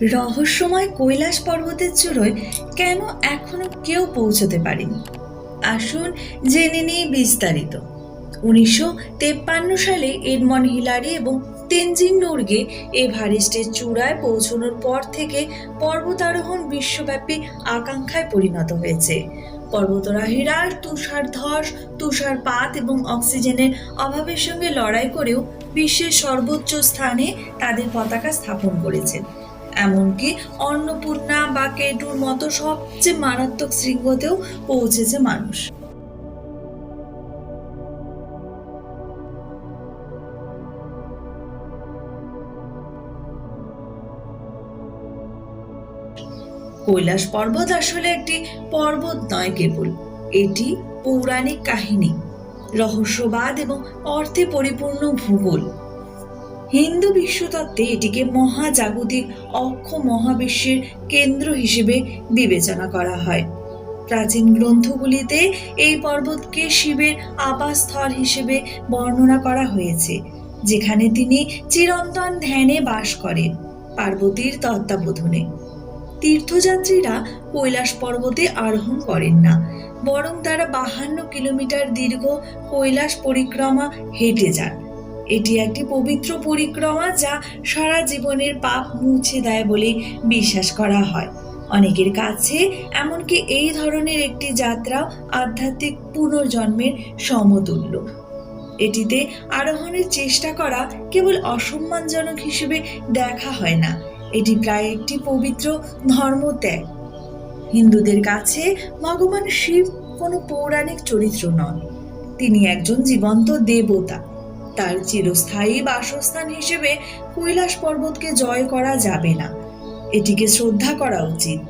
রহস্যময় কৈলাস পর্বতের চূড়োয় কেন এখনও কেউ পৌঁছতে পারেনি? আসুন জেনে নিই বিস্তারিত। উনিশশো তেপ্পান্ন সালে এডমন হিলারি এবং তেনজিং নোরগে এভারেস্টের চূড়ায় পৌঁছানোর পর থেকে পর্বতারোহণ বিশ্বব্যাপী আকাঙ্ক্ষায় পরিণত হয়েছে। পর্বতারোহীরা তুষার ধস তুষারপাত এবং অক্সিজেনের অভাবের সঙ্গে লড়াই করেও বিশ্বের সর্বোচ্চ স্থানে তাদের পতাকা স্থাপন করেছেন এমনকি অন্নপূর্ণা বা কেটুর মতো সবচেয়ে মারাত্মক শৃঙ্গতেও পৌঁছেছে মানুষ। কৈলাস পর্বত আসলে একটি পর্বত নয় কেবল, এটি পৌরাণিক কাহিনী, রহস্যবাদ এবং অর্থে পরিপূর্ণ ভূগোল। হিন্দু বিশ্বতত্ত্বে এটিকে মহাজাগতিক অক্ষ মহাবিশ্বের কেন্দ্র হিসেবে বিবেচনা করা হয়। প্রাচীন গ্রন্থগুলিতে এই পর্বতকে শিবের আবাসস্থল হিসেবে বর্ণনা করা হয়েছে, যেখানে তিনি চিরন্তন ধ্যানে বাস করেন পার্বতীর তত্ত্বাবধানে। তীর্থযাত্রীরা কৈলাস পর্বতে আরোহণ করেন না, বরং তারা বাহান্ন কিলোমিটার দীর্ঘ কৈলাস পরিক্রমা হেঁটে যান। এটি একটি পবিত্র পরিক্রমা যা সারা জীবনের পাপ মুছে দেয় বলে বিশ্বাস করা হয়। অনেকের কাছে এমনকি এই ধরনের একটি যাত্রা আধ্যাত্মিক পুনর্জন্মের সমতুল্য। এটিতে আরোহণের চেষ্টা করা কেবল অসম্মানজনক হিসেবে দেখা হয় না। এটি প্রায় একটি পবিত্র ধর্মত্যাগ। হিন্দুদের কাছে ভগবান শিব কোনো পৌরাণিক চরিত্র নন। তিনি একজন জীবন্ত দেবতা। তার চিরস্থায়ী বাসস্থান হিসেবে কৈলাস পর্বতকে জয় করা যাবে না। এটিকে শ্রদ্ধা করা উচিত।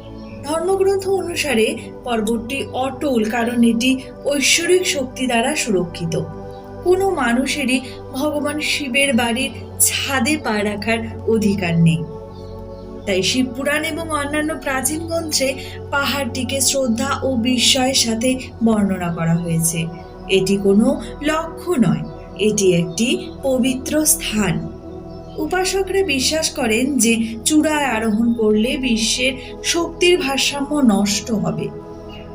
ধর্মগ্রন্থ অনুসারে পর্বতটি অটল, কারণ এটি ঐশ্বরিক শক্তি দ্বারা সুরক্ষিত। কোনো মানুষেরই ভগবান শিবের বাড়ির ছাদে পা রাখার অধিকার নেই। তাই শিবপুরাণ এবং অন্যান্য প্রাচীন গ্রন্থে পাহাড়টিকে শ্রদ্ধা ও বিস্ময়ের সাথে বর্ণনা করা হয়েছে। এটি কোনো লক্ষ্য নয়। এটি একটি পবিত্র স্থান। উপাসকরা বিশ্বাস করেন যে চূড়ায় আরোহণ করলে বিশ্বের শক্তির ভারসাম্য নষ্ট হবে।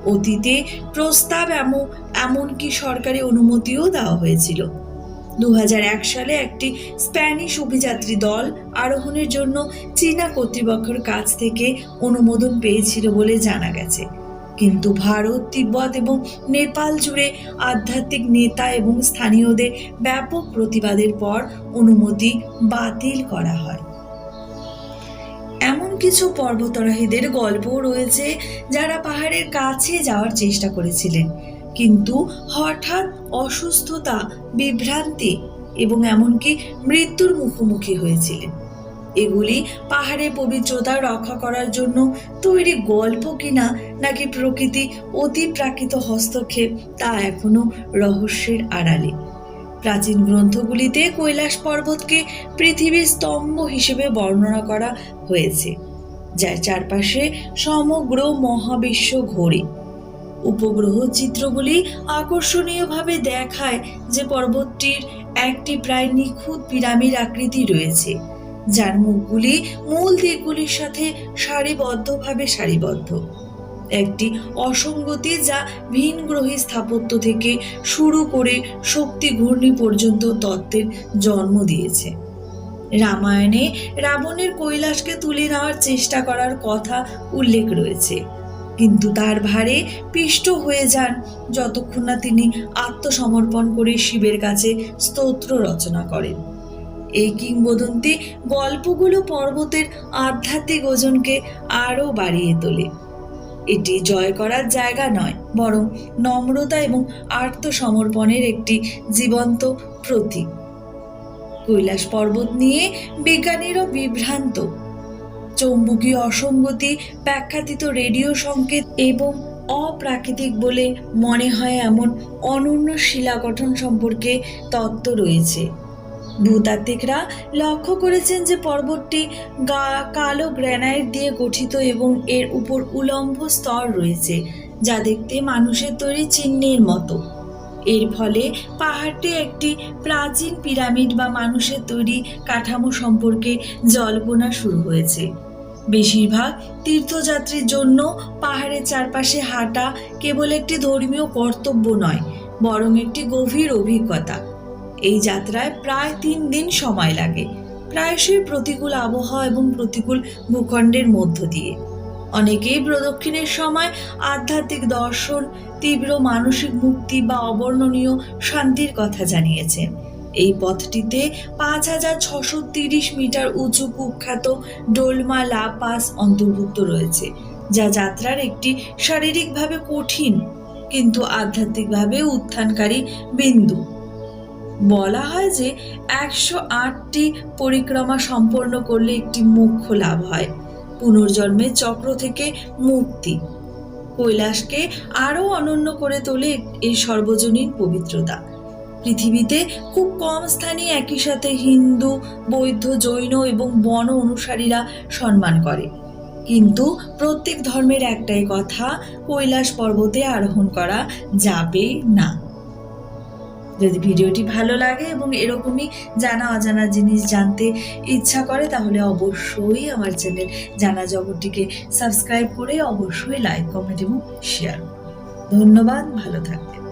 অতীতে প্রস্তাব এমন, এমনকি সরকারি অনুমতিও দেওয়া হয়েছিল। দু হাজার এক সালে একটি স্প্যানিশ অভিযাত্রী দল আরোহণের জন্য চীনা কর্তৃপক্ষের কাছ থেকে অনুমোদন পেয়েছিল বলে জানা গেছে। কিন্তু ভারত, তিব্বত এবং নেপাল জুড়ে আধ্যাত্মিক নেতা এবং স্থানীয়দের ব্যাপক প্রতিবাদের পর অনুমতি বাতিল করা হয়। এমন কিছু পর্বতারোহীদের গল্পও রয়েছে যারা পাহাড়ের কাছে যাওয়ার চেষ্টা করেছিলেন। কিন্তু হঠাৎ অসুস্থতা, বিভ্রান্তি এবং এমনকি মৃত্যুর মুখোমুখি হয়েছিলেন। এগুলি পাহাড়ের পবিত্রতা রক্ষা করার জন্য তৈরি গল্প কিনা নাকি প্রকৃতি অতি প্রাকৃত হস্তক্ষেপ তা এখনও রহস্যের আড়ালে। প্রাচীন গ্রন্থগুলিতে কৈলাস পর্বতকে পৃথিবীর স্তম্ভ হিসেবে বর্ণনা করা হয়েছে, যার চারপাশে সমগ্র মহাবিশ্ব ঘোরে। উপগ্রহ চিত্রগুলি আকর্ষণীয়ভাবে দেখায় যে পর্বতটির একটি প্রায় নিখুঁত পিরামিড আকৃতি রয়েছে। যার মুখগুলি মূল দিকগুলির সাথে সারিবদ্ধভাবে সারিবদ্ধ। একটি অসঙ্গতি যা ভিনগ্রহী স্থাপত্য থেকে শুরু করে শক্তি ঘূর্ণি পর্যন্ত তত্ত্বের জন্ম দিয়েছে। রামায়ণে রাবণের কৈলাসকে তুলে নেওয়ার চেষ্টা করার কথা উল্লেখ রয়েছে। কিন্তু তার ভারে পিষ্ট হয়ে যান যতক্ষণ না তিনি আত্মসমর্পণ করে শিবের কাছে স্তোত্র রচনা করেন। এই কিংবদন্তি গল্পগুলো পর্বতের আধ্যাত্মিক ওজনকে আরও বাড়িয়ে তোলে। এটি জয় করার জায়গা নয়, বরং নম্রতা এবং আত্মসমর্পণের একটি জীবন্ত প্রতীক। কৈলাস পর্বত নিয়ে বিজ্ঞানীরাও বিভ্রান্ত। চৌম্বকীয় অসঙ্গতি ব্যাখ্যাতীত রেডিও সংকেত এবং অপ্রাকৃতিক বলে মনে হয় এমন অনন্য শিলা গঠন সম্পর্কে তত্ত্ব রয়েছে। ভূতাত্ত্বিকরা লক্ষ্য করেছেন যে পর্বতটি গা, কালো গ্র্যানাইট দিয়ে গঠিত এবং এর উপর উলম্ব স্তর রয়েছে, যা দেখতে মানুষের তৈরি চিহ্নের মতো। এর ফলে পাহাড়টি একটি প্রাচীন পিরামিড বা মানুষের তৈরি কাঠামো সম্পর্কে জল্পনা শুরু হয়েছে। বেশিরভাগ তীর্থযাত্রীর জন্য পাহাড়ের চারপাশে হাঁটা কেবল একটি ধর্মীয় কর্তব্য নয়, বরং একটি গভীর অভিজ্ঞতা। এই যাত্রায় প্রায় তিন দিন সময় লাগে, প্রায়শই প্রতিকূল আবহাওয়া এবং প্রতিকূল ভূখণ্ডের মধ্য দিয়ে। অনেকেই প্রদক্ষিণের সময় আধ্যাত্মিক দর্শন, তীব্র মানসিক মুক্তি বা অবর্ণনীয় শান্তির কথা জানিয়েছেন। এই পথটিতে পাঁচ হাজার ছশো তিরিশ মিটার উঁচু কুখ্যাত ডোলমা লা পাস অন্তর্ভুক্ত রয়েছে, যা যাত্রার একটি শারীরিকভাবে কঠিন কিন্তু আধ্যাত্মিকভাবে উত্থানকারী বিন্দু। বলা হয় যে একশো আটটি পরিক্রমা সম্পন্ন করলে একটি মোক্ষ লাভ হয়। পুনর্জন্মের চক্র থেকে মুক্তি। কৈলাসকে আরও অনন্য করে তোলে এই সর্বজনীন পবিত্রতা। পৃথিবীতে খুব কম স্থানে একই সাথে হিন্দু, বৌদ্ধ, জৈন এবং বন অনুসারীরা সম্মান করে। কিন্তু প্রত্যেক ধর্মের একটাই কথা, কৈলাস পর্বতে আরোহণ করা যাবে না। যদি ভিডিওটি ভালো লাগে এবং এরকমই জানা অজানা জিনিস জানতে ইচ্ছা করে, তাহলে অবশ্যই আমার চ্যানেল জানা জগৎটিকে সাবস্ক্রাইব করে অবশ্যই লাইক, কমেন্ট এবং শেয়ার ধন্যবাদ, ভালো থাকবেন।